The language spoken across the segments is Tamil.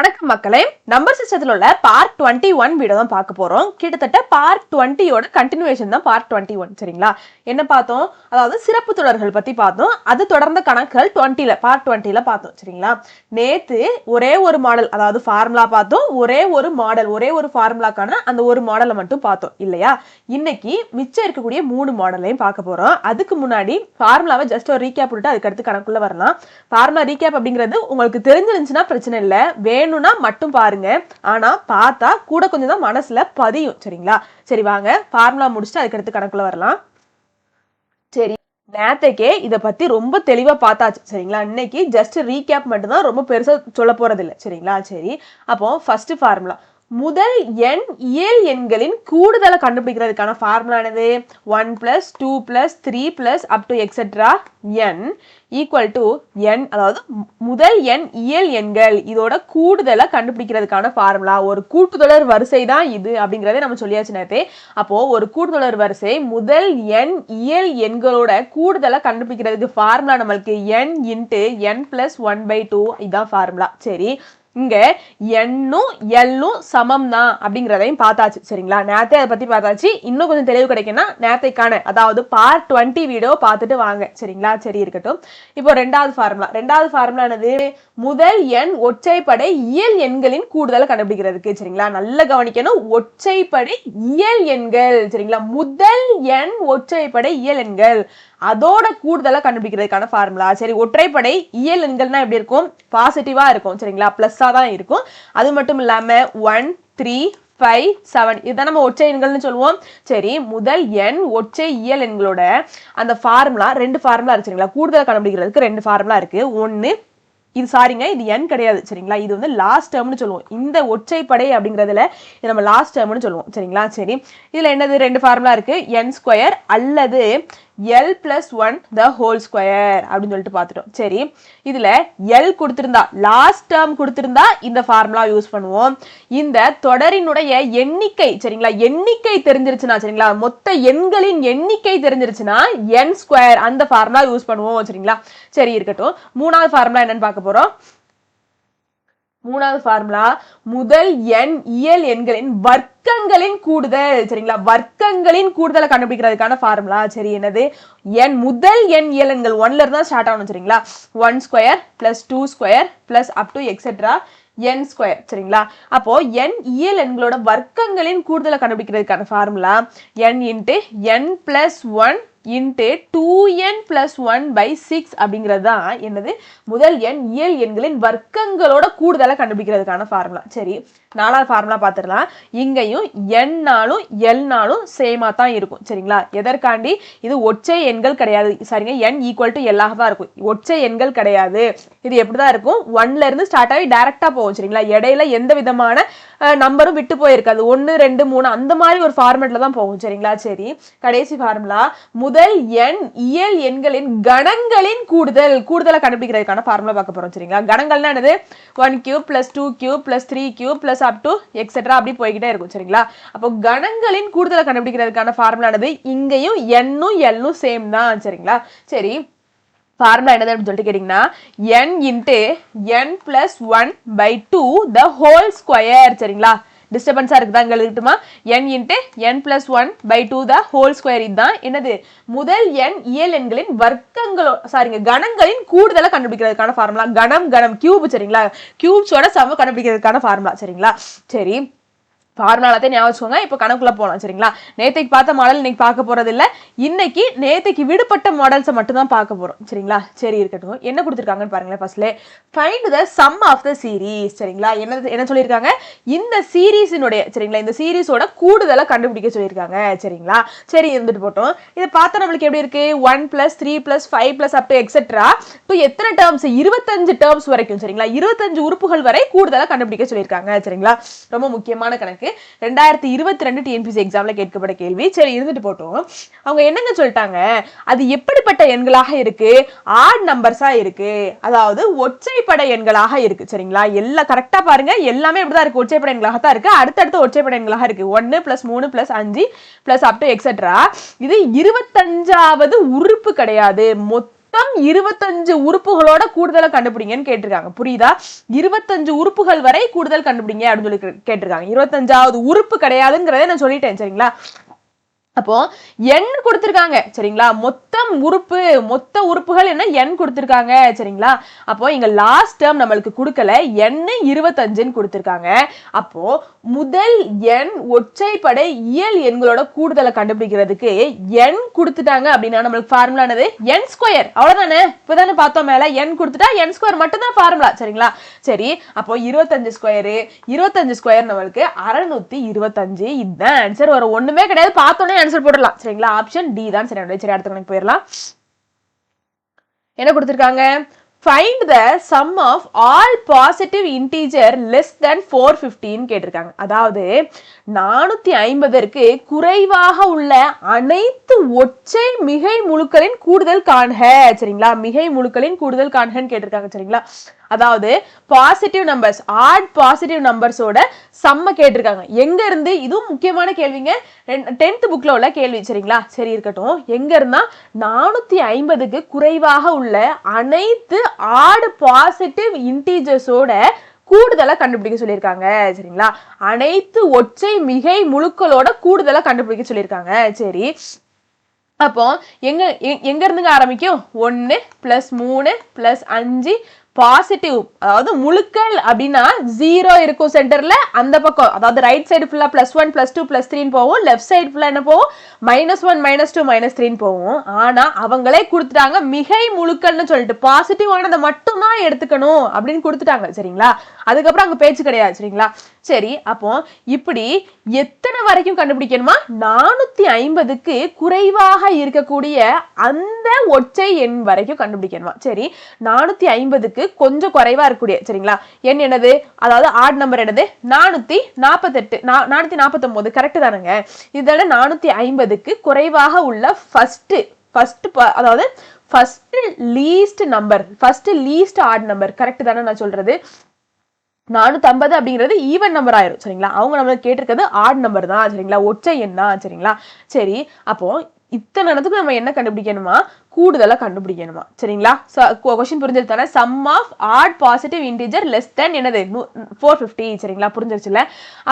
வணக்கம் மக்களே. நம்பர் சிஸ்டத்தில் உள்ள பார்ட் டுவெண்ட்டி ஒன் வீடியோ தான் பார்க்க போகிறோம் கிட்டத்தட்ட பார்ட் டுவெண்ட்டியோட கண்டினியூஷன் தான் பார்ட் டுவெண்ட்டி ஒன் சரிங்களா? என்ன பார்த்தோம்? அதாவது சிறப்பு தொடர்கள் பற்றி பார்த்தோம். அது தொடர்ந்த கணக்குகள் டுவெண்ட்டியில் பார்ட் டுவெண்ட்டியில் பார்த்தோம் சரிங்களா? நேற்று ஒரே ஒரு மாடல் அதாவது ஃபார்முலா பார்த்தோம். ஒரே ஒரு மாடல் ஒரே ஒரு ஃபார்முலாக்கான அந்த ஒரு மாடலை மட்டும் பார்த்தோம் இல்லையா? இன்னைக்கு மிச்சம் இருக்கக்கூடிய மூணு மாடலையும் பார்க்க போகிறோம் அதுக்கு முன்னாடி ஃபார்முலாவை ஜஸ்ட் ஒரு ரீகேப் விட்டு அதுக்கடுத்து கணக்குள்ளே வரலாம். ஃபார்முலா ரீகேப் அப்படிங்கிறது உங்களுக்கு தெரிஞ்சிருந்துச்சுன்னா பிரச்சனை இல்லை. வேணும் வேணும்னா மட்டும் பாருங்க. ஆனா பார்த்தா கூட கொஞ்சம் தான் மனசுல பதியும். சரிங்களா? சரி வாங்க. ஃபார்முலா முடிச்சுட்டு அதுக்கடுத்து கணக்குல கணக்குள்ள வரலாம். சரி. நேத்தைக்கே இதை பத்தி ரொம்ப தெளிவா பார்த்தாச்சு. சரிங்களா? இன்னைக்கு ஜஸ்ட் ரீகேப் மட்டும்தான் ரொம்ப பெருசா சொல்ல போறது இல்லை சரிங்களா? சரி. அப்போ ஃபர்ஸ்ட் ஃபார்முலா முதல் எண் இயல் எண்களின் கூடுதலை கண்டுபிடிக்கிறதுக்கான ஃபார்முலானது one plus two plus three plus up to etcetera n equal to எண் அதாவது முதல் எண் இயல் எண்கள். இதோட கூடுதலை கண்டுபிடிக்கிறதுக்கான ஃபார்முலா ஒரு கூட்டுத்தொடர் வரிசை தான் இது அப்படிங்கிறதே நம்ம சொல்லியாச்சு நேரத்தே அப்போ ஒரு கூட்டுத்தொடர் வரிசை முதல் எண் இயல் எண்களோட கூடுதலை கண்டுபிடிக்கிறதுக்கு ஃபார்முலா நம்மளுக்கு n into n plus one by two இதுதான் ஃபார்முலா சரி இங்க எண்ணும் எல்லும் சமம் தான் அப்படிங்கிறதையும் பார்த்தாச்சு. சரிங்களா? நேரத்தை அதை பத்தி பார்த்தாச்சு. இன்னும் கொஞ்சம் தெளிவு கிடைக்கும்னா நேரத்தைக்கான அதாவது பார்ட் டுவெண்ட்டி வீடியோ பார்த்துட்டு வாங்க. சரிங்களா? சரி இருக்கட்டும். இப்போ ரெண்டாவது ஃபார்முலா ரெண்டாவது ஃபார்முலா என்னது? முதல் எண் ஒற்றைப்படை இயல் எண்களின் கூடுதலை கண்டுபிடிக்கிறதுக்கு. சரிங்களா? நல்ல கவனிக்கணும். ஒற்றைப்படை இயல் எண்கள். சரிங்களா? முதல் எண் ஒற்றைப்படை இயல் எண்கள். அதோட கூடுதலாக கண்டுபிடிக்கிறதுக்கான ஃபார்முலா சரி ஒற்றைப்படை இயல் எண்கள்னா எப்படி இருக்கும்? பாசிட்டிவா இருக்கும். சரிங்களா? ப்ளஸ்ஸாக தான் இருக்கும். அது மட்டும் இல்லாமல் ஒன் த்ரீ ஃபைவ் செவன் இதுதான் நம்ம ஒற்றை எண்கள்னு சொல்லுவோம். சரி முதல் எண் ஒற்றை இயல் எண்களோட அந்த ஃபார்முலா ரெண்டு ஃபார்முலா இருக்கு சரிங்களா? கூடுதலாக கண்டுபிடிக்கிறதுக்கு ரெண்டு ஃபார்முலா இருக்குது ஒன்று இது சாரிங்க இது எண் கிடையாது சரிங்களா? இது வந்து லாஸ்ட் டேர்ம்னு சொல்லுவோம். இந்த ஒற்றைப்படை அப்படிங்கிறதுல இது நம்ம லாஸ்ட் டேர்ம்னு சொல்லுவோம் சரிங்களா? சரி இதில் என்னது? ரெண்டு ஃபார்முலா இருக்குது என் ஸ்கொயர் அல்லது l plus one the whole square அப்படின்னு சொல்லிட்டு பார்த்துட்டோம். சரி இதில் எல் கொடுத்துருந்தா லாஸ்ட் டேர்ம் கொடுத்துருந்தா இந்த ஃபார்முலா யூஸ் பண்ணுவோம். இந்த தொடரினுடைய எண்ணிக்கை சரிங்களா? எண்ணிக்கை தெரிஞ்சிருச்சுன்னா சரிங்களா? மொத்த எண்களின் எண்ணிக்கை தெரிஞ்சிருச்சுன்னா என் ஸ்கொயர் அந்த ஃபார்முலா யூஸ் பண்ணுவோம் சரிங்களா? சரி இருக்கட்டும். மூணாவது ஃபார்முலா என்னன்னு பார்க்க போகிறோம் மூணாவது ஃபார்முலா முதல் எண் இயல் எண்களின் வர்க்கங்களின் கூடுதல். சரிங்களா? வர்க்கங்களின் கூடுதலை கண்டுபிடிக்கிறதுக்கான ஃபார்முலா சரி என்னது? எண் முதல் எண் இயல் எண்கள் ஒன்ல இருந்தா ஸ்டார்ட் ஆகணும் சரிங்களா? One square plus two square plus up to etcetera n square சரிங்களா? அப்போ என் இயல் எண்களோட வர்க்கங்களின் கூடுதலை கண்டுபிடிக்கிறதுக்கான formula n into n plus one into two n plus one by six அப்படிங்கிறது தான் என்னது? முதல் எண் இயல் எண்களின் வர்க்கங்களோட கூடுதலாக கண்டுபிடிக்கிறதுக்கான ஃபார்முலா சரி நாலாவது ஃபார்முலா பார்த்துடலாம். இங்கேயும் எண்ணாலும் எல்னாலும் சேமாக தான் இருக்கும். சரிங்களா? எதற்காண்டி? இது ஒற்றை எண்கள் கிடையாது. சரிங்க என் ஈக்குவல் டு எல்லாக தான் இருக்கும். ஒற்றை எண்கள் கிடையாது. இது எப்படி தான் இருக்கும் ஒன்லேருந்து ஸ்டார்ட் ஆகி டேரெக்டாக போகும். சரிங்களா? இடையில எந்த விதமான நம்பரும் விட்டு போயிருக்காது. ஒன்று ரெண்டு மூணு அந்த மாதிரி ஒரு ஃபார்மேட்ல தான் போகும் சரிங்களா? சரி கடைசி ஃபார்முலா முதல் எண் இயல் எண்களின் கணங்களின் கூடுதல். கூடுதலாக கண்டுபிடிக்கிறதுக்கான ஃபார்முலா பார்க்க போகிறோம் சரிங்களா? கணங்கள்னா என்னது? One cube plus two cube plus three cube plus up to etcetera அப்படி போய்கிட்டே இருக்கும் சரிங்களா? அப்போ கணங்களின் கூடுதலை கண்டுபிடிக்கிறதுக்கான ஃபார்முலானது இங்கேயும் எண்ணும் எல்லும் சேம் தான் சரிங்களா? சரி ஃபார்முலா என்னது அப்படின்னு சொல்லிட்டு கேட்டிங்கன்னா n into n plus one by two the whole square சரிங்களா? டிஸ்டர்பன்ஸாக இருக்குதா? இங்கே இருக்கட்டுமா n into n plus one by two the whole square இதுதான். என்னது? முதல் எண் இயல் எண்களின் வர்க்கங்களோ சாரிங்க கணங்களின் கூடுதலாக கண்டுபிடிக்கிறதுக்கான ஃபார்முலா கணம் கணம் கியூப் சரிங்களா? கியூப்ஸோட சம கண்டுபிடிக்கிறதுக்கான ஃபார்முலா சரிங்களா? சரி. ஃபார்முலாத்தையும் ஞாபகம் வச்சுக்கோங்க. இப்போ கணக்குள்ள போகலாம் சரிங்களா? நேத்தைக்கு பார்த்த மாடல் இன்னைக்கு பார்க்க போறது இல்லை. இன்னைக்கு நேத்தைக்கு விடுபட்ட மாடல்ஸை மட்டும் தான் பார்க்க போறோம் சரிங்களா? சரி இருக்கட்டும். என்ன கொடுத்துருக்காங்கன்னு பாருங்களேன் ஃபர்ஸ்ட்ல find the sum of the series சரிங்களா? என்ன என்ன சொல்லியிருக்காங்க? இந்த சீரீஸினுடைய சரிங்களா? இந்த சீரீஸோட கூடுதலை கண்டுபிடிக்க சொல்லியிருக்காங்க சரிங்களா? சரி இருந்துட்டு போட்டோம். இதை பார்த்தா நம்மளுக்கு எப்படி இருக்கு? One plus three plus five plus up to etcetera இப்போ எத்தனை டேர்ம்ஸ் இருபத்தஞ்சு டேர்ம்ஸ் வரைக்கும் சரிங்களா? இருபத்தஞ்சு உறுப்புகள் வரை கூடுதலாக கண்டுபிடிக்க சொல்லியிருக்காங்க சரிங்களா? ரொம்ப முக்கியமான கணக்கு. ரெண்டாயிரத்தி இருபத்தி ரெண்டு டிஎன்பிசி எக்ஸாம்ல கேட்கப்பட்ட கேள்வி. சரி இருந்துட்டு போட்டோம். அவங்க என்னங்க சொல்லிட்டாங்க? அது எப்படிப்பட்ட எண்களாக இருக்கு? ஆட் நம்பர்ஸா இருக்கு. அதாவது ஒற்றைப்படை எண்களாக இருக்கு. சரிங்களா? எல்லாம் கரெக்டா பாருங்க. எல்லாமே இப்படிதான் இருக்கு. ஒற்றைப்படை எண்களாக தான் இருக்கு. அடுத்தடுத்து ஒற்றைப்படை எண்களாக இருக்கு. ஒன்னு பிளஸ் மூணு பிளஸ் அஞ்சு பிளஸ் அப் டு எக்ஸெட்ரா இது இருபத்தஞ்சாவது உறுப்பு கிடையாது. மொத்த மொத்தம் இருபத்தஞ்சு உறுப்புகளோட கூடுதலை கண்டுபிடிங்கன்னு கேட்டிருக்காங்க. புரியுதா? இருபத்தஞ்சு உறுப்புகள் வரை கூடுதல் கண்டுபிடிங்க அப்படின்னு சொல்லி கேட்டிருக்காங்க. இருபத்தஞ்சாவது உறுப்பு கிடையாதுங்கிறத நான் சொல்லிட்டேன் சரிங்களா? அப்போ எண் கொடுத்துருக்காங்க. சரிங்களா? மொத்தம் உறுப்பு மொத்த உறுப்புகள் என்ன? எண் கொடுத்துருக்காங்க. சரிங்களா? அப்போ இங்க லாஸ்ட் டேர்ம் நம்மளுக்கு கொடுக்கல. எண் இருபத்தஞ்சுன்னு கொடுத்திருக்காங்க. அப்போ முதல் எண் ஒற்றைப்படை இயல் எண்களோட கூடுதலை கண்டுபிடிக்கிறதுக்கு எண் கொடுத்துட்டாங்க அப்படின்னா நம்மளுக்கு ஃபார்முலானது என் ஸ்கொயர் அவ்வளவுதானே? இப்பதானே பார்த்தோம் மேல. எண் கொடுத்துட்டா என் ஸ்கொயர் மட்டும் தான் ஃபார்முலா சரிங்களா? சரி அப்போ இருபத்தஞ்சு ஸ்கொயரு இருபத்தஞ்சு ஸ்கொயர் நம்மளுக்கு அறுநூத்தி இருபத்தஞ்சு. இதுதான் ஆன்சர் வரும் ஒண்ணுமே கிடையாது. பார்த்தோன்னே ஆன்சர் போடலாம் சரிங்களா? ஆப்ஷன் டி தான். சரி சரி அடுத்த கணக்கு போயிடலாம். என்ன கொடுத்துருக்காங்க? Find the sum of all positive integer less than four ஃபிஃப்டின்னு கேட்டிருக்காங்க. அதாவது நானூத்தி ஐம்பதற்கு குறைவாக உள்ள அனைத்து ஒற்றை மிகை முழுக்களின் கூடுதல் காண்க. சரிங்களா? மிகை முழுக்களின் கூடுதல் காண்கன்னு கேட்டிருக்காங்க. சரிங்களா? அதாவது பாசிட்டிவ் நம்பர்ஸ் ஆட் பாசிட்டிவ் நம்பர்ஸோட செம்ம கேட்டிருக்காங்க. எங்க இருந்து? இதுவும் முக்கியமான கேள்விங்க. டென்த் புக்ல உள்ள கேள்வி சரிங்களா? சரி இருக்கட்டும். எங்க இருந்தா? நானூத்தி ஐம்பதுக்கு குறைவாக உள்ள அனைத்து ஆட் பாசிட்டிவ் இன்டீஜர்ஸோட கூடுதலாக கண்டுபிடிக்க சொல்லியிருக்காங்க சரிங்களா? அனைத்து ஒற்றை மிகை முழுக்களோட கூடுதலாக கண்டுபிடிக்க சொல்லியிருக்காங்க சரி. அப்போ எங்க எங்க இருந்துங்க ஆரம்பிக்கும்? ஒன்று பிளஸ் மூணு பிளஸ் அஞ்சு பாசிட்டிவ் அதாவது முழுக்கள் அப்படின்னா ஜீரோ இருக்கும் சென்டர்ல அந்த பக்கம். அதாவது ரைட் சைடு ஃபுல்லா plus one plus two plus த்ரீன்னு போகும். லெஃப்ட் சைடு ஃபுல்லாக என்ன போகும்? Minus one minus two minus த்ரீன்னு போகும். ஆனா அவங்களே கொடுத்துட்டாங்க மிகை முழுக்கள்னு சொல்லிட்டு பாசிட்டிவ் ஆனதை மட்டும்தான் எடுத்துக்கணும் அப்படின்னு கொடுத்துட்டாங்க. சரிங்களா? அதுக்கப்புறம் அங்க பேச்சு கிடையாது. சரிங்களா? சரி அப்போ இப்படி எத்தனை வரைக்கும் கண்டுபிடிக்கணுமா? நானூத்தி ஐம்பதுக்கு குறைவாக இருக்கக்கூடிய அந்த ஒற்றை எண் வரைக்கும் கண்டுபிடிக்கணுமா? சரி நானூத்தி ஐம்பதுக்கு கொஞ்சம் குறைவா இருக்கக்கூடிய சரிங்களா? எண் என்னது? அதாவது ஆட் நம்பர் என்னது? நானூத்தி நாற்பத்தெட்டு நானூத்தி நாற்பத்தொன்பது கரெக்ட் தானுங்க? இதோட நானூத்தி ஐம்பதுக்கு குறைவாக உள்ள ஃபர்ஸ்ட் ஃபர்ஸ்ட் அதாவது first least number first least odd number correct தானே நான் சொல்றது? நானூற்றம்பது அப்படிங்கிறது ஈவன் நம்பர் ஆயிரும் சரிங்களா? அவங்க நம்ம கேட்டிருக்கிறது ஆட் நம்பர் தான் சரிங்களா? ஒற்றை எண் தான் சரிங்களா? சரி அப்போ இத்தனை இடத்துக்கு நம்ம என்ன கண்டுபிடிக்கணுமா? கூடுதலாக கண்டுபிடிக்கணுமா? சரிங்களா? கொஸ்டின் புரிஞ்சது தானே sum of odd positive integer less than என்னது? ஃபோர் ஃபிஃப்டி சரிங்களா? புரிஞ்சிருச்சுல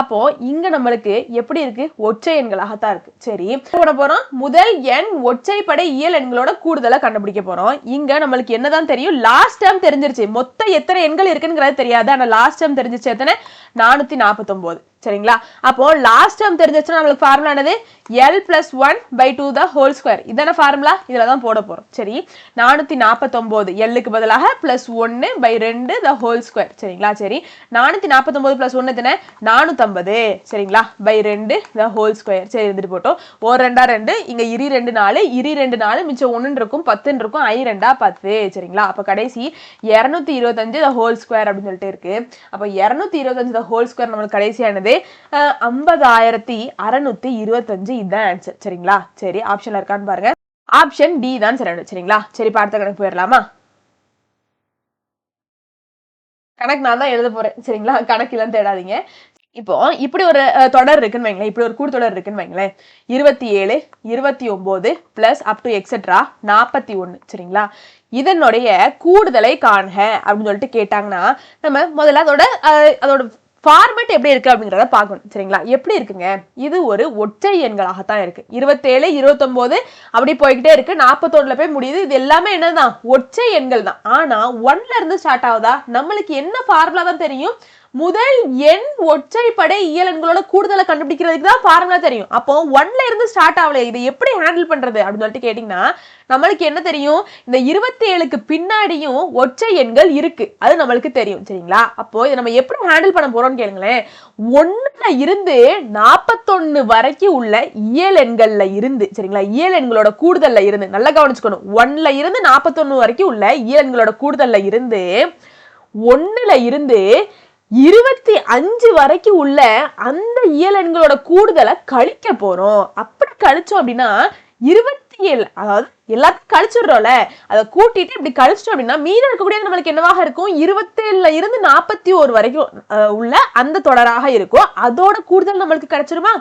அப்போ இங்க நம்மளுக்கு எப்படி இருக்கு? ஒற்றை எண்களாகத்தான் இருக்கு. சரி பண்ண போறோம்? முதல் எண் ஒற்றைப்படை இயல் எண்களோட கூடுதலாக கண்டுபிடிக்க போறோம். இங்க நம்மளுக்கு என்னதான் தெரியும்? லாஸ்ட் டைம் தெரிஞ்சிருச்சு. மொத்தம் எத்தனை எண்கள் இருக்குங்கிறது தெரியாது. ஆனால் லாஸ்ட் டைம் தெரிஞ்சிச்சு எத்தனை? நானூத்தி நாற்பத்தொன்பது சரிங்களா? அப்போ லாஸ்ட் டைம் தெரிஞ்சிச்சுன்னா நம்மளுக்கு ஃபார்முலா என்னது? L plus one by two the whole square இதான ஃபார்முலா இதில் தான் போட போகிறோம் சரி நானூத்தி நாற்பத்தொம்போது எல்லுக்கு பதிலாக பிளஸ் ஒன்னு பை ரெண்டு த ஹோல் ஸ்கொயர் சரிங்களா? சரி நானூத்தி நாற்பத்தொம்போது பிளஸ் ஒன்னு தானே நானூத்தம்பது. சரிங்களா? பை ரெண்டு த ஹோல் ஸ்கொயர் சரி இருந்துட்டு போட்டோம். ஒரு ரெண்டா ரெண்டு. இங்க இரு ரெண்டு நாலு. இரு ரெண்டு நாலு மிச்சம் ஒன்றுன்னு இருக்கும். பத்துன்னு இருக்கும். ஐ ரெண்டா பத்து. சரிங்களா? அப்போ கடைசி இரநூத்தி இருபத்தஞ்சு த ஹோல் ஸ்கொயர் அப்படின்னு சொல்லிட்டு இருக்கு. அப்போ இரநூத்தி இருபத்தஞ்சு த ஹோல் ஸ்கொயர் நம்மளுக்கு கடைசியானது. அஹ், ஐம்பதாயிரத்தி அறுநூத்தி இருபத்தஞ்சு இதுதான் ஆன்சர் சரிங்களா? சரி ஆப்ஷன்ல இருக்கான்னு பாருங்க. ஆப்ஷன் டி தான் சரி சரிங்களா? சரி பார்த்த கணக்கு போயிடலாமா? கணக்கு நான் தான் எழுத போறேன். சரிங்களா? கணக்கெல்லாம் தேடாதீங்க. இப்போ இப்படி ஒரு தொடர் இருக்குன்னு வைங்களேன். இப்படி ஒரு கூட்டுத்தொடர் இருக்குன்னு வைங்களேன். இருபத்தி ஏழு இருபத்தி ஒன்பது பிளஸ் அப் டு எக்ஸெட்ரா நாற்பத்தி ஒன்று சரிங்களா? இதனுடைய கூடுதலை காண்க அப்படின்னு சொல்லிட்டு கேட்டாங்கன்னா நம்ம முதல்ல அதோட அதோட ஃபார்மெட் எப்படி இருக்கு அப்படிங்கிறத பார்க்கணும் சரிங்களா? எப்படி இருக்குங்க? இது ஒரு ஒற்றை எண்களாகத்தான் இருக்கு. இருபத்தேழு இருபத்தொம்போது அப்படி போய்கிட்டே இருக்கு. நாற்பத்தொன்னுல போய் முடியுது. இது எல்லாமே என்னதான்? ஒற்றை எண்கள் தான் ஆனா ஒன்ல இருந்து ஸ்டார்ட் ஆகுதா? நம்மளுக்கு என்ன ஃபார்முலா தான் தெரியும்? முதல் எண் ஒற்றைப்படை இயல் எண்களோட கூடுதலை கண்டுபிடிக்கிறதுக்கு தான் ஃபார்முலா தெரியும். அப்போ ஒன்ல இருந்து ஸ்டார்ட் ஆகல இதை எப்படி ஹேண்டில் பண்றது அப்படின்னு சொல்லிட்டு கேட்டீங்கன்னா நம்மளுக்கு என்ன தெரியும்? இந்த இருபத்தி ஏழுக்கு பின்னாடியும் ஒற்றை எண்கள் இருக்கு. அது நம்மளுக்கு தெரியும் சரிங்களா? அப்போ இதை நம்ம எப்படி ஹேண்டில் பண்ண போறோம்னு கேளுங்களேன். ஒண்ணுல இருந்து நாற்பத்தொன்னு வரைக்கும் உள்ள இயல் எண்கள்ல இருந்து சரிங்களா? இயல் எண்களோட கூடுதல்ல இருந்து நல்லா கவனிச்சுக்கணும். ஒன்ல இருந்து நாற்பத்தொன்னு வரைக்கும் உள்ள இயல் எண்களோட கூடுதல்ல இருந்து ஒன்றுல இருந்து இருபத்தி அஞ்சு வரைக்கும் உள்ள அந்த இயலன்களோட கூடுதலை கழிக்க போறோம். அப்படி கழிச்சோம் அப்படின்னா இருபத்தி ஏழு அதாவது எல்லாத்தையும் கழிச்சிடுறோம்ல. அதை கூட்டிட்டு இப்படி கழிச்சிட்டோம் அப்படின்னா மீதம் இருக்கக்கூடிய நம்மளுக்கு என்னவாக இருக்கும்? இருபத்தேழுல இருந்து நாற்பத்தி ஒரு வரைக்கும் உள்ள அந்த தொடராக இருக்கும். அதோட கூடுதல் நம்மளுக்கு கிடைச்சிருமா?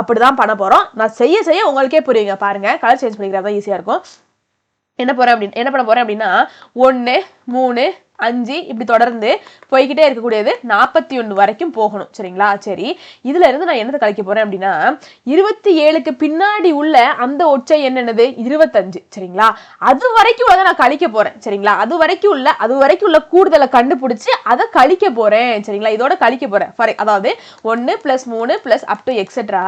அப்படிதான் பண்ண போறோம். நான் செய்ய செய்ய உங்களுக்கே புரியுங்க. பாருங்க கலர் சேஞ்ச் பண்ணிக்கிறதா ஈஸியா இருக்கும். என்ன போறேன் அப்படின்னு என்ன பண்ண போறேன் அப்படின்னா ஒன்று மூணு அஞ்சு இப்படி தொடர்ந்து போய்கிட்டே இருக்கக்கூடியது நாற்பத்தி ஒன்று வரைக்கும் போகணும். சரிங்களா? சரி. இதுல இருந்து நான் என்னத்தை கழிக்க போறேன் அப்படின்னா இருபத்தி ஏழுக்கு பின்னாடி உள்ள அந்த ஒற்றை என்னென்னது இருபத்தஞ்சு. சரிங்களா? அது வரைக்கும் உள்ளதை நான் கழிக்க போறேன். சரிங்களா? அது வரைக்கும் உள்ள அது வரைக்கும் உள்ள கூடுதலை கண்டுபிடிச்சு அதை கழிக்க போறேன். சரிங்களா? இதோட கழிக்க போறேன். ஃபார் அதாவது ஒன்று பிளஸ் மூணு பிளஸ் அப் டு எக்ஸெட்ரா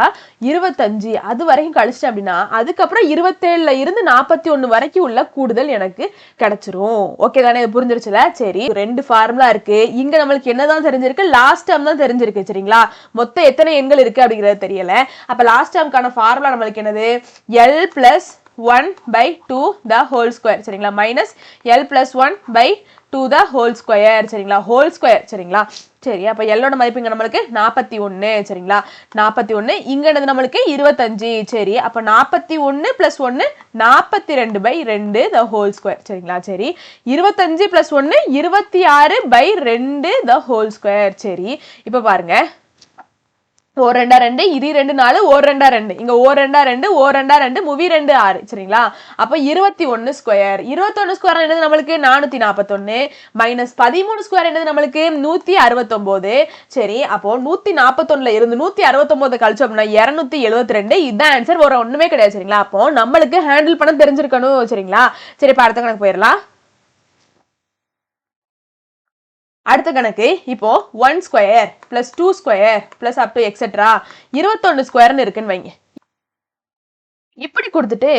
இருபத்தஞ்சு. அது வரைக்கும் கழிச்சிட்டேன் அப்படின்னா அதுக்கப்புறம் இருபத்தேழுல இருந்து நாற்பத்தி ஒன்று வரைக்கும் உள்ள கூடுதல் எனக்கு கிடைச்சிரும். ஓகே தானே? இது புரிஞ்சிருச்சுல? சரி ரெண்டு ஃபார்முலா இருக்கு. இங்க நம்மளுக்கு என்னதான் தெரிஞ்சிருக்கு? லாஸ்ட் டேர்ம் தான் தெரிஞ்சிருக்கு சரிங்களா? மொத்தம் எத்தனை எண்கள் இருக்கு அப்படிங்கிறது தெரியல. அப்ப லாஸ்ட் டேர்ம்க்கான ஃபார்முலா நம்மளுக்கு என்னது? L plus one by two the whole square சரிங்களா? Minus l plus one by two the whole square சரிங்களா? ஹோல் ஸ்கொயர் சரிங்களா? சரி அப்போ எல்லோட மதிப்பு இங்கே நம்மளுக்கு நாற்பத்தி ஒன்று சரிங்களா? நாற்பத்தி ஒன்று இங்கேனது நம்மளுக்கு இருபத்தஞ்சு சரி. அப்போ நாற்பத்தி ஒன்று ப்ளஸ் ஒன்று நாற்பத்தி ரெண்டு பை ரெண்டு த ஹோல் ஸ்கொயர் சரிங்களா? சரி. இருபத்தஞ்சு ப்ளஸ் ஒன்று இருபத்தி ஆறு பை ரெண்டு த ஹோல் ஸ்கொயர் சரி. இப்போ பாருங்கள் ஓர் ரெண்டா ரெண்டு இரு ரெண்டு நாலு ஓர் ரெண்டா ரெண்டு. இங்க ஓர் ரெண்டா ரெண்டு ஓர் ரெண்டா ரெண்டு மூவி ரெண்டு ஆறு சரிங்களா? அப்ப இருபத்தி ஒன்னு ஸ்கொயர் இருபத்தொன்னு ஸ்கொயர் என்னது நம்மளுக்கு? நானூத்தி நாற்பத்தொன்னு மைனஸ் பதிமூணு ஸ்கொயர் என்னது நம்மளுக்கு? நூத்தி அறுபத்தொன்பது சரி அப்போ நூத்தி நாற்பத்தொன்னுல இருந்து நூத்தி அறுபத்தொன்பது கழிச்சோம் அப்படின்னா இருநூத்தி எழுபத்தி ரெண்டு. இதுதான் ஆன்சர் ஒரு ஒண்ணுமே கிடையாது சரிங்களா? அப்போ நம்மளுக்கு ஹேண்டில் பண்ண தெரிஞ்சிருக்கணும் சரிங்களா? சரி இப்ப அடுத்த கணக்கு போயிடலாம். அடுத்த கணக்கு இப்போ one square plus two square plus up to etcetera இருபத்தொன்னு ஸ்கொயர்னு இருக்குன்னு வைங்க. இப்படி கொடுத்துட்டு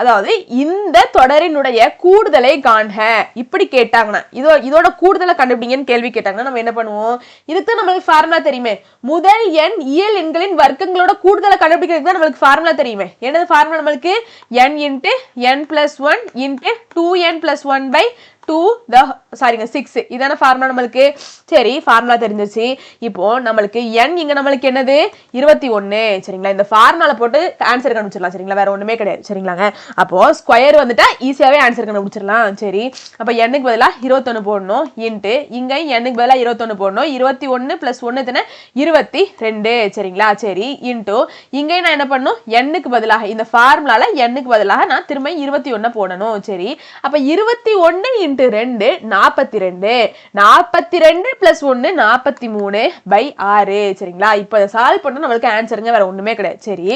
அதாவது இந்த தொடரினுடைய கூடுதலை காண்க. இப்படி கேட்டாங்கன்னா இதோ இதோட கூடுதலை கண்டுபிடிங்கன்னு கேள்வி கேட்டாங்கன்னா நம்ம என்ன பண்ணுவோம்? இதுக்கு நம்மளுக்கு ஃபார்முலா தெரியுமே. முதல் எண் இயல் எண்களின் வர்க்கங்களோட கூடுதலை கண்டுபிடிக்கிறதுக்கு தான் நம்மளுக்கு ஃபார்முலா தெரியுமே. என்னது ஃபார்முலா நம்மளுக்கு? N into n plus one into two n plus one by two the சாரிங்க சிக்ஸ் இதான ஃபார்முலா நம்மளுக்கு? சரி ஃபார்முலா தெரிஞ்சிச்சு இப்போ நம்மளுக்கு என் இங்க நம்மளுக்கு என்னது? இருபத்தி ஒன்று சரிங்களா? இந்த ஃபார்முலாவில் போட்டு ஆன்சர் கண்டுபிடிச்சிடலாம். சரிங்களா? வேற ஒண்ணுமே கிடையாது. சரிங்களாங்க? அப்போ ஸ்கொயர் வந்துட்டா ஈஸியாவே ஆன்சர் கண்டுபிடிச்சிடலாம். சரி. அப்போ எண்ணுக்கு பதிலாக இருபத்தொன்னு போடணும். இன்ட்டு இங்க எண்ணுக்கு பதிலாக இருபத்தொன்னு போடணும். இருபத்தி ஒன்று பிளஸ் ஒன்று தானே? இருபத்தி ரெண்டு. சரிங்களா? சரி. இன்ட்டு இங்கேயும் நான் என்ன பண்ணணும்? எண்ணுக்கு பதிலாக இந்த ஃபார்முலால எண்ணுக்கு பதிலாக நான் திரும்ப இருபத்தி ஒன்றை போடணும். சரி. அப்போ இருபத்தி ஒன்று இன்ட்டு ரெண்டு நாற்பத்தி ரெண்டு நாற்பத்தி ரெண்டு ப்ளஸ் ஒன்று நாற்பத்தி மூணு பை ஆறு. சரிங்களா? இப்போ இதை சால்வ் பண்ணால் நம்மளுக்கு ஆன்சருங்க வேற ஒன்றுமே கிடையாது. சரி.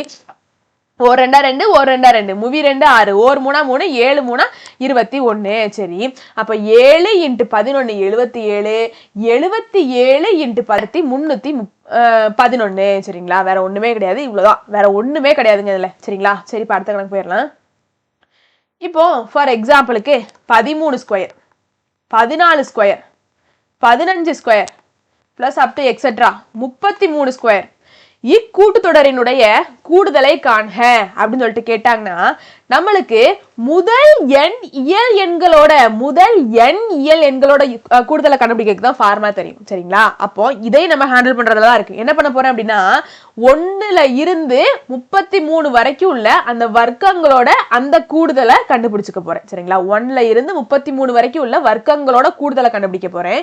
ஒரு ரெண்டா ரெண்டு ஒரு ரெண்டா ரெண்டு. மூவி ரெண்டு ஆறு. ஒரு மூணா மூணு ஏழு மூணா இருபத்தி ஒன்று சரி. அப்போ ஏழு இன்ட்டு பதினொன்று எழுபத்தி ஏழு. எழுபத்தி ஏழு இன்ட்டு பத்தி முந்நூற்றி முப் பதினொன்று சரிங்களா? வேற ஒன்றுமே கிடையாது. இவ்வளோதான் வேற ஒன்றுமே கிடையாதுங்க இதில். சரிங்களா? சரி இப்போ அடுத்த கணக்கு போயிடலாம். இப்போ ஃபார் எக்ஸாம்பிளுக்கு பதிமூணு ஸ்கொயர் பதினாலு ஸ்கொயர் பதினஞ்சு square plus up to etcetera முப்பத்தி மூணு ஸ்கொயர் இக்கூட்டுத்தொடரினுடைய கூடுதலை காண்க அப்படின்னு சொல்லிட்டு கேட்டாங்கன்னா நம்மளுக்கு முதல் எண் இயல் எண்களோட முதல் எண் இயல் எண்களோட கூடுதலை கண்டுபிடிக்கிறதுக்கு தான் ஃபார்மா தெரியும். சரிங்களா? அப்போ இதை நம்ம ஹேண்டில் பண்றதுல தான் இருக்கு. என்ன பண்ண போறோம் அப்படின்னா ஒன்னுல இருந்து முப்பத்தி மூணு வரைக்கும் உள்ள அந்த வர்க்கங்களோட அந்த கூடுதலை கண்டுபிடிச்சுக்க போறேன். சரிங்களா? ஒன்ல இருந்து முப்பத்தி மூணு வரைக்கும் உள்ள வர்க்கங்களோட கூடுதலை கண்டுபிடிக்க போறேன்.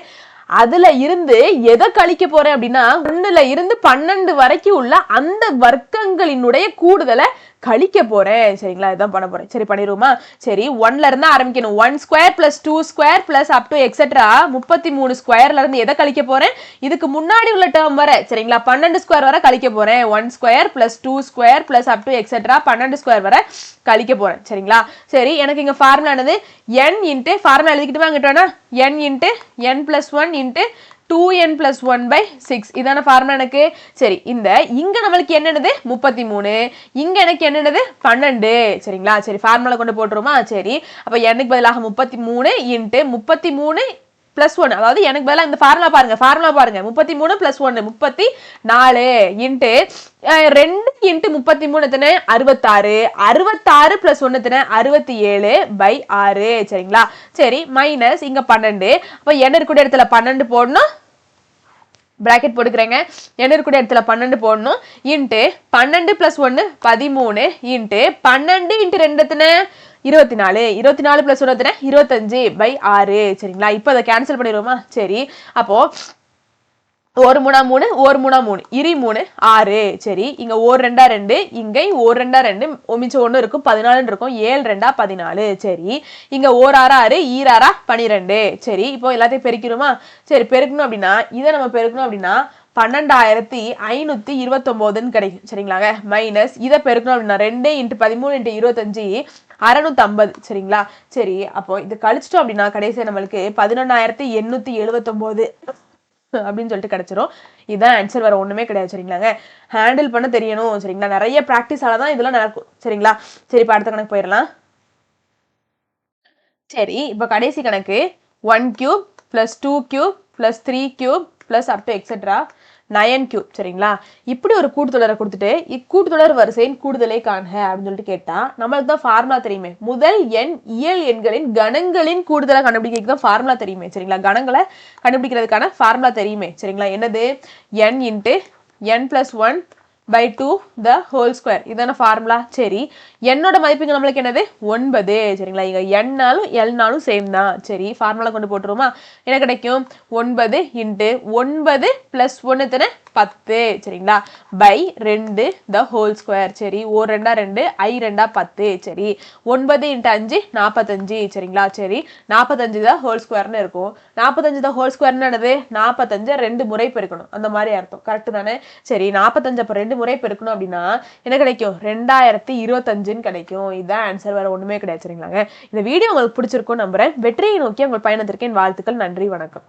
அதுல இருந்து எதை கழிக்க போறேன் அப்படின்னா ஒண்ணுல இருந்து பன்னெண்டு வரைக்கும் உள்ள அந்த வர்க்கங்களினுடைய கூடுதலை கழிக்க போறேன் சரிங்களா? இதான் பண்ண போறேன். சரி பண்ணிடுவோமா? சரி ஒன்ல ஆரம்பிக்கணும். One square plus two square plus up to etcetera முப்பத்தி மூணு ஸ்கொயர்ல இருந்து எதை கழிக்க போறேன் இதுக்கு முன்னாடி உள்ள டேர்ம் வர. சரிங்களா? பன்னெண்டு ஸ்கொயர் வர கழிக்க போறேன் one square plus two square plus up to etcetera பன்னெண்டு ஸ்கொயர் வர கழிக்க போறேன் சரிங்களா? சரி எனக்கு இங்க ஃபார்முலானது என் இன்ட்டு ஃபார்முலா எழுதிக்கிட்டு வாங்கிட்டோன்னா n into n plus one into two n plus one by six இதான ஃபார்முலா எனக்கு. சரி இந்த இங்க நம்மளுக்கு என்னது முப்பத்தி மூணு. இங்க எனக்கு என்னது பன்னெண்டு. சரிங்களா? சரி ஃபார்முலா கொண்டு போட்டுருமா சரி. அப்ப எனக்கு பதிலாக முப்பத்தி மூணு இன்ட்டு முப்பத்தி மூணு பிளஸ் ஒன் அதாவது எனக்கு பதிலாக இந்த ஃபார்முலா பாருங்க ஃபார்முலா பாருங்க. முப்பத்தி மூணு பிளஸ் ஒன்று முப்பத்தி நாலு இன்ட்டு ரெண்டு இன்ட்டு முப்பத்தி மூணு எத்தனை? அறுபத்தாறு. அறுபத்தாறு பிளஸ் ஒன்று எத்தனை? அறுபத்தி ஏழு பை ஆறு. சரிங்களா? சரி மைனஸ் இங்கே பன்னெண்டு. அப்போ என்ன இருக்கக்கூடிய இடத்துல பன்னெண்டு போடணும். பிராக்கெட் போட்டுக்கிறேங்க என்ன இருக்கக்கூடிய இடத்துல பன்னெண்டு போடணும். இன்ட்டு பன்னெண்டு ப்ளஸ் ஒன்று பதிமூணு இன்ட்டு பன்னெண்டு இன்ட்டு ரெண்டு எத்தனை? இருபத்தி நாலு. இருபத்தி நாலு ப்ளஸ் ஒன்று எத்தனை? இருபத்தஞ்சு பை ஆறு. சரிங்களா? இப்போ அதை கேன்சல் பண்ணிடுவோமா? சரி. அப்போ ஒரு மூணா மூணு ஒரு மூணா மூணு. இரு மூணு ஆறு. சரி இங்க ஒரு ரெண்டா ரெண்டு இங்கே ஒரு ரெண்டா ரெண்டு மிச்சம் ஒன்று இருக்கும் பதினாலுன்னு இருக்கும் ஏழு ரெண்டா பதினாலு. சரி இங்க ஓர் ஆறா ஆறு ஈராறா பனிரெண்டு. சரி இப்போ எல்லாத்தையும் பெருக்கிறோமா சரி பெருக்கணும் அப்படின்னா இதை நம்ம பெருக்கணும் அப்படின்னா பன்னெண்டாயிரத்தி ஐநூற்றி இருபத்தொம்போதுன்னு கிடைக்கும். சரிங்களாங்க? மைனஸ் இதை பெருக்கணும் அப்படின்னா ரெண்டு இன்ட்டு பதிமூணு இன்ட்டு இருபத்தஞ்சி அறநூத்தம்பது. சரிங்களா? சரி அப்போ இது கழிச்சிட்டோம் அப்படின்னா கடைசியாக நம்மளுக்கு பதினொன்னாயிரத்தி எண்ணூற்றி எழுபத்தொம்போது. அப்படின்னு சொல்லிட்டு கிடச்சிரும். இதுதான் ஆன்சர் வேற ஒண்ணுமே கிடையாது சரிங்களாங்க? ஹேண்டில் பண்ண தெரியணும் சரிங்களா? நிறைய ப்ராக்டிஸால தான் இதெல்லாம் நடக்கும் சரிங்களா? சரி இப்போ அடுத்த கணக்கு போயிடலாம். சரி இப்போ கடைசி கணக்கு. One cube plus two cube plus three cube plus up to etcetera nine cube சரிங்களா? இப்படி ஒரு கூட்டுத்தொடரை கொடுத்துட்டு இக்கூட்டுத்தொடர் வரிசையின் கூடுதலை காண்க அப்படின்னு சொல்லிட்டு கேட்டால் நம்மளுக்கு தான் ஃபார்முலா தெரியுமே. முதல் எண் இயல் எண்களின் கணங்களின் கூடுதலை கண்டுபிடிக்கிறதுக்கு தான் ஃபார்முலா தெரியுமே சரிங்களா? கணங்களை கண்டுபிடிக்கிறதுக்கான ஃபார்முலா தெரியுமே சரிங்களா? என்னது? N into n plus one by two the whole square இதான ஃபார்முலா சரி. என்னோட மதிப்புங்க நம்மளுக்கு என்னது? ஒன்பது. சரிங்களா? இங்கே என்னாலும் எல்னாலும் சேம் தான். சரி. ஃபார்முலா கொண்டு போட்டுருவோமா? என்ன கிடைக்கும்? ஒன்பது இன்ட்டு ஒன்பது ப்ளஸ் ஒன்று தானே? பத்து சரிங்களா? பை ரெண்டு த ஹோல் ஸ்கொயர் சரி. ஓ ரெண்டா ரெண்டு ஐ ரெண்டா பத்து சரி. ஒன்பது இன்ட்டு அஞ்சு நாற்பத்தஞ்சு சரிங்களா? சரி. நாற்பத்தஞ்சு தான் ஹோல் ஸ்கொயர்னு இருக்கும். நாற்பத்தஞ்சு தான் ஹோல் ஸ்கொயர்னு என்னது? நாற்பத்தஞ்சு ரெண்டு முறை பெருக்கணும். அந்த மாதிரி அர்த்தம். கரெக்ட் தானே? சரி. நாற்பத்தஞ்சு அப்போ ரெண்டு முறை பெருக்கணும் அப்படின்னா என்ன கிடைக்கும்? ரெண்டாயிரத்தி இருபத்தஞ்சுன்னு கிடைக்கும். இதுதான் ஆன்சர் வேற ஒண்ணுமே கிடையாது சரிங்களாங்க. இந்த வீடியோ உங்களுக்கு பிடிச்சிருக்கும் நம்புகிறேன் வெற்றியை நோக்கி உங்கள் பயணத்திற்கு என் வாழ்த்துக்கள். நன்றி வணக்கம்.